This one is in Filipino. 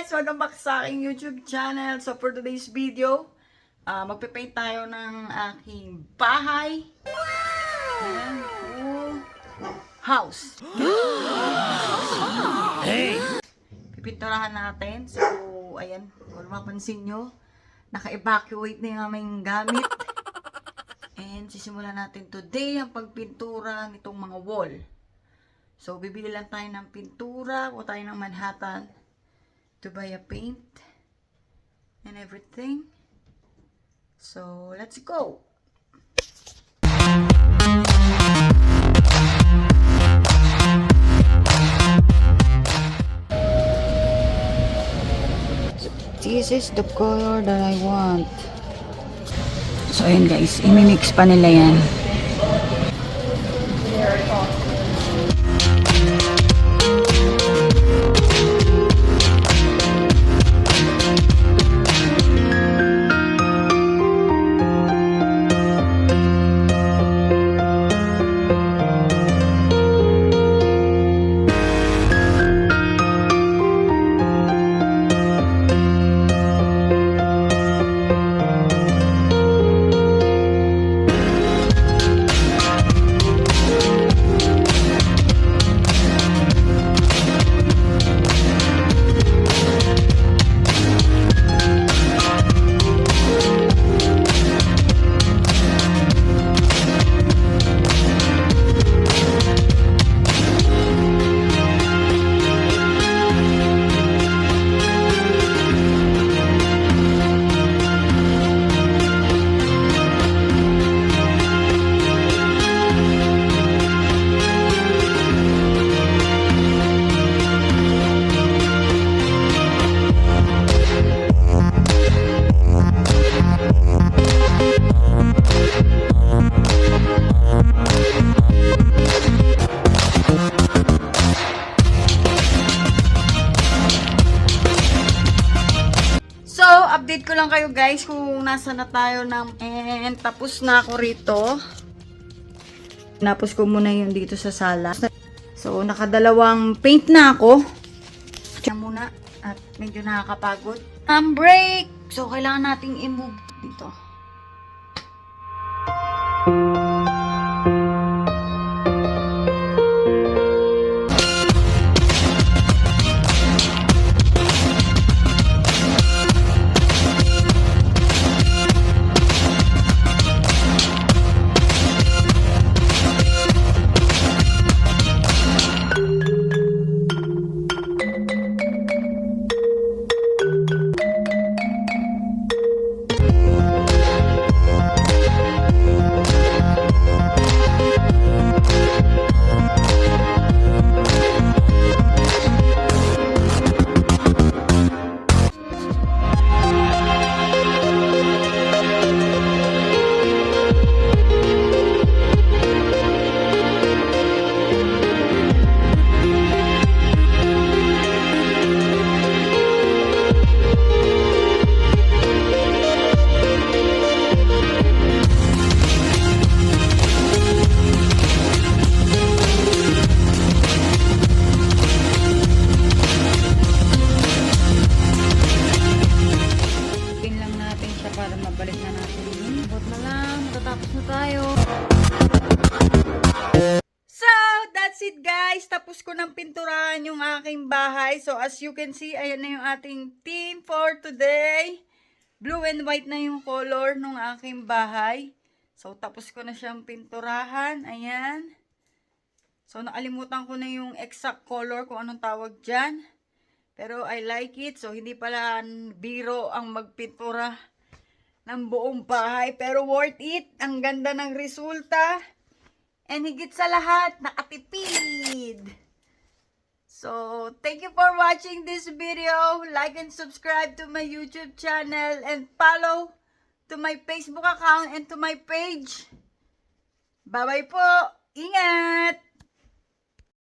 guys! Welcome back sa aking YouTube channel. So for today's video, uh, magpipaint tayo ng aking bahay. Ayan, oh, house. Hey! Pipinturahan natin. So, ayan, kung mapansin nyo, naka-evacuate na yung aming gamit. And sisimulan natin today ang pagpintura nitong mga wall. So, bibili lang tayo ng pintura, o tayo ng Manhattan to buy a paint and everything. So, let's go! This is the color that I want. So, ayun guys, imimix pa nila yan. Update ko lang kayo guys kung nasa na tayo ng and tapos na ako rito. Napos ko muna yun dito sa sala. So, nakadalawang paint na ako. Diyan muna at medyo nakakapagod. Um, break! So, kailangan nating i-move dito. Pin para mabalik na natin yun. Bot na lang, matatapos na tayo. So, that's it guys. Tapos ko ng pinturahan yung aking bahay. So, as you can see, ayan na yung ating team for today. Blue and white na yung color ng aking bahay. So, tapos ko na siyang pinturahan. Ayan. So, nakalimutan ko na yung exact color kung anong tawag dyan. Pero I like it. So, hindi pala biro ang magpintura ng buong bahay. Pero worth it. Ang ganda ng resulta. And higit sa lahat, nakatipid. So, thank you for watching this video. Like and subscribe to my YouTube channel. And follow to my Facebook account and to my page. Bye-bye po. Ingat!